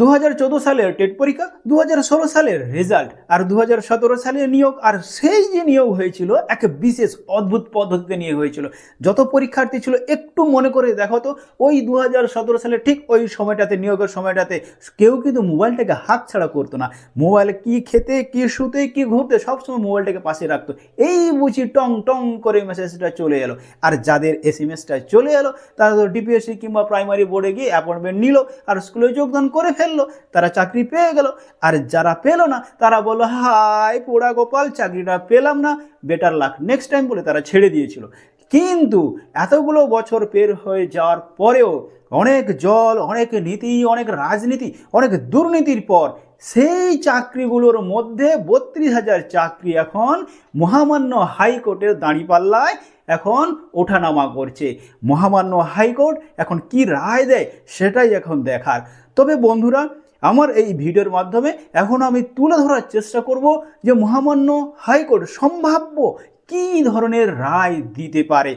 দু হাজার চোদ্দ সালের টেট পরীক্ষা দু হাজার ষোলো সালের রেজাল্ট, আর দু সালের নিয়োগ, আর সেই যে নিয়োগ হয়েছিল, এক বিশেষ অদ্ভুত পদ্ধতিতে নিয়োগ হয়েছিল। যত পরীক্ষার্থী ছিল, একটু মনে করে দেখো তো, ওই দু হাজার সতেরো সালে ঠিক ওই সময়টাতে, নিয়োগের সময়টাতে, কেউ কিন্তু মোবাইলটাকে হাত ছাড়া করতো না। মোবাইলে কি খেতে, কি শুতে, কি ঘুরতে, সবসময় মোবাইলটাকে পাশে রাখতো। এই বুঝি টং টং করে মেসেজটা চলে এলো। আর যাদের এস এম চলে এলো, তারা তো ডিপিএসসি কিংবা প্রাইমারি বোর্ডে গিয়ে অ্যাপয়েন্টমেন্ট নিল, আর স্কুলে যোগদান করে ফেলল, তারা চাকরি পেয়ে গেল। আর যারা পেল না, তারা বলল হাই পোড়া গোপাল, চাকরিটা পেলাম না। বেটার লাক নেক্সট টাইম বলে তারা ছেড়ে দিয়েছিল। কিন্তু এতগুলো বছর পের হয়ে যাওয়ার পরেও অনেক জল, অনেক নীতি, অনেক রাজনীতি, অনেক দুর্নীতির পর সেই চাকরিগুলোর মধ্যে বত্রিশ হাজার চাকরি এখন মহামান্য হাইকোর্টের দাঁড়িপাল্লায় এখন ওঠানামা করছে। মহামান্য হাইকোর্ট এখন কি রায় দেয় সেটাই এখন দেখার। তবে বন্ধুরা, আমার এই ভিডিওর মাধ্যমে এখন আমি তুলে ধরার চেষ্টা করব যে মহামান্য হাইকোর্ট সম্ভাব্য কী ধরনের রায় দিতে পারে।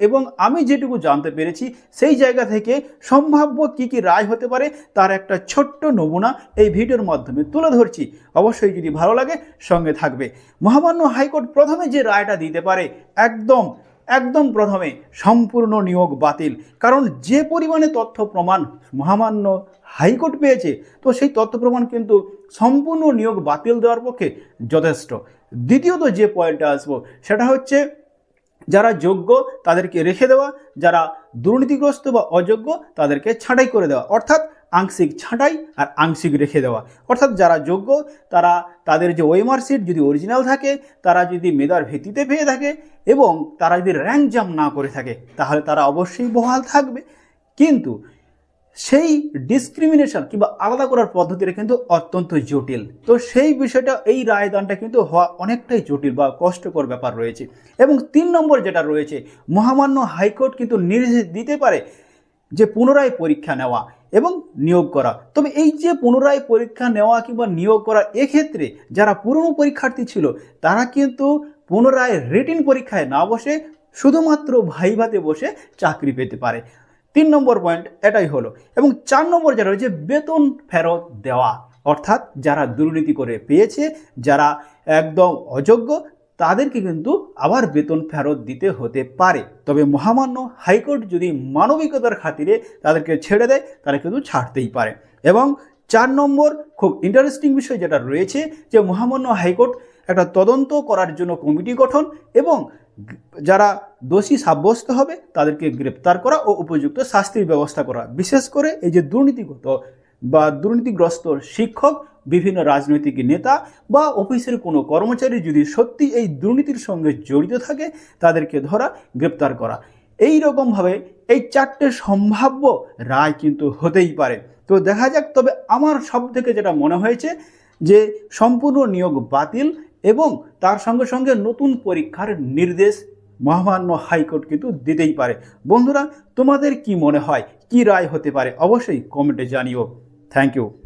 এবং আমি যেটুকু জানতে পেরেছি, সেই জায়গা থেকে সম্ভাব্য কি কি রায় হতে পারে, তার একটা ছোট্ট নমুনা এই ভিডিওর মাধ্যমে তুলে ধরছি। অবশ্যই যদি ভালো লাগে, সঙ্গে থাকবে। মহামান্য হাইকোর্ট প্রথমে যে রায়টা দিতে পারে, একদম একদম প্রথমে সম্পূর্ণ নিয়োগ বাতিল। কারণ যে পরিমাণে তথ্য প্রমাণ মহামান্য হাইকোর্ট পেয়েছে, তো সেই তথ্য প্রমাণ কিন্তু সম্পূর্ণ নিয়োগ বাতিল দেওয়ার পক্ষে যথেষ্ট। দ্বিতীয়ত যে পয়েন্টটা আসব, সেটা হচ্ছে যারা যোগ্য তাদেরকে রেখে দেওয়া, যারা দুর্নীতিগ্রস্ত বা অযোগ্য তাদেরকে ছাঁটাই করে দেওয়া। অর্থাৎ আংশিক ছাঁটাই আর আংশিক রেখে দেওয়া। অর্থাৎ যারা যোগ্য, তারা তাদের যে ওয়েমার সিট যদি অরিজিনাল থাকে, তারা যদি মেধার ভিত্তিতে পেয়ে থাকে এবং তারা যদি র্যাঙ্ক জাম না করে থাকে, তাহলে তারা অবশ্যই বহাল থাকবে। কিন্তু সেই ডিসক্রিমিনেশন কিংবা আলাদা করার পদ্ধতিটা কিন্তু অত্যন্ত জটিল। তো সেই বিষয়টা, এই রায়দানটা কিন্তু হওয়া অনেকটাই জটিল বা কষ্টকর ব্যাপার রয়েছে। এবং তিন নম্বর যেটা রয়েছে, মহামান্য হাইকোর্ট কিন্তু নির্দেশ দিতে পারে যে পুনরায় পরীক্ষা নেওয়া এবং নিয়োগ করা। তবে এই যে পুনরায় পরীক্ষা নেওয়া কিংবা নিয়োগ করা, এক্ষেত্রে যারা পুরনো পরীক্ষার্থী ছিল, তারা কিন্তু পুনরায় রিটিন পরীক্ষায় না বসে শুধুমাত্র ভাইভাতে বসে চাকরি পেতে পারে। তিন নম্বর পয়েন্ট, এটাই হলো। এবং চার নম্বর যেটা হচ্ছে বেতন ফেরত দেওয়া। অর্থাৎ যারা দুর্নীতি করে পেয়েছে, যারা একদম অযোগ্য তাদেরকে কিন্তু আবার বেতন ফেরত দিতে হতে পারে। তবে মহামান্য হাইকোর্ট যদি মানবিকতার খাতিরে তাদেরকে ছেড়ে দেয়, তারা কিন্তু ছাড়তেই পারে। এবং চার নম্বর খুব ইন্টারেস্টিং বিষয় যেটা রয়েছে, যে মহামান্য হাইকোর্ট একটা তদন্ত করার জন্য কমিটি গঠন এবং যারা দোষী সাব্যস্ত হবে, তাদেরকে গ্রেপ্তার করা ও উপযুক্ত শাস্তির ব্যবস্থা করা। বিশেষ করে এই যে দুর্নীতিগত বা দুর্নীতিগ্রস্ত শিক্ষক বিভিন্ন রাজনৈতিক নেতা বা অফিসের কোনো কর্মচারী যদি সত্যি এই দুর্নীতির সঙ্গে জড়িত থাকে, তাদেরকে ধরা, গ্রেপ্তার করা। এই রকমভাবে এই চারটে সম্ভাব্য রায় কিন্তু হতেই পারে। তো দেখা যাক, তবে আমার সব থেকে যেটা মনে হয়েছে যে সম্পূর্ণ নিয়োগ বাতিল এবং তার সঙ্গে সঙ্গে নতুন পরীক্ষার নির্দেশ মহামান্য হাইকোর্ট কিন্তু দিতেই পারে। বন্ধুরা, তোমাদের কি মনে হয়? কি রায় হতে পারে? অবশ্যই কমেন্টে জানিও। Thank you.